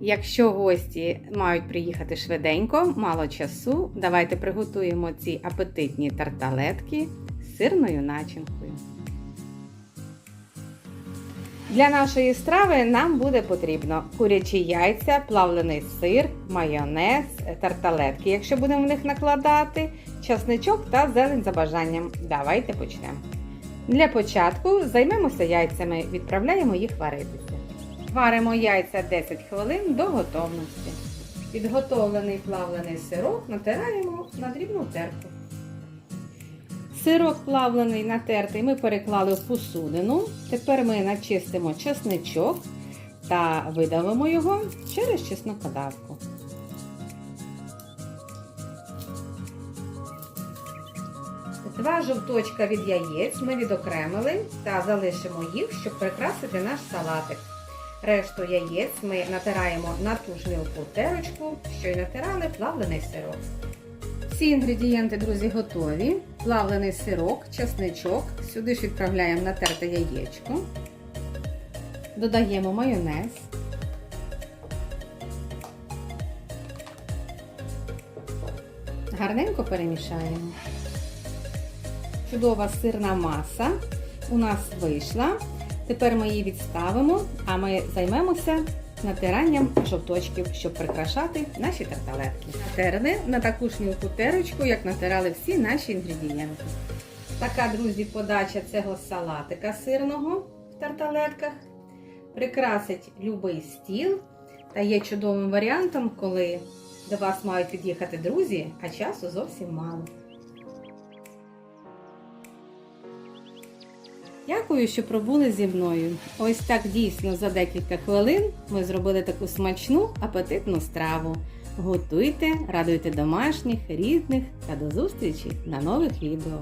Якщо гості мають приїхати швиденько, мало часу, давайте приготуємо ці апетитні тарталетки з сирною начинкою. Для нашої страви нам буде потрібно курячі яйця, плавлений сир, майонез, тарталетки, якщо будемо в них накладати, часничок та зелень за бажанням. Давайте почнемо. Для початку займемося яйцями, відправляємо їх варитися. Варимо яйця 10 хвилин до готовності. Підготовлений плавлений сирок натираємо на дрібну терку. Сирок плавлений натертий ми переклали в посудину. Тепер ми начистимо чесничок та видавимо його через чеснокодавку. Два жовточка від яєць ми відокремили та залишимо їх, щоб прикрасити наш салатик. Решту яєць ми натираємо на ту ж мілку терочку, що й натирали плавлений сирок. Всі інгредієнти, друзі, готові. Плавлений сирок, чесничок. Сюди ж відправляємо натерте яєчко. Додаємо майонез. Гарненько перемішаємо. Чудова сирна маса у нас вийшла. Тепер ми її відставимо, а ми займемося натиранням жовточків, щоб прикрашати наші тарталетки. Натерли на таку ж мілку терочку, як натирали всі наші інгредієнти. Така, друзі, подача цього салатика сирного в тарталетках. Прикрасить любий стіл та є чудовим варіантом, коли до вас мають під'їхати друзі, а часу зовсім мало. Дякую, що пробули зі мною. Ось так дійсно за декілька хвилин ми зробили таку смачну апетитну страву. Готуйте, радуйте домашніх, рідних та до зустрічі на нових відео.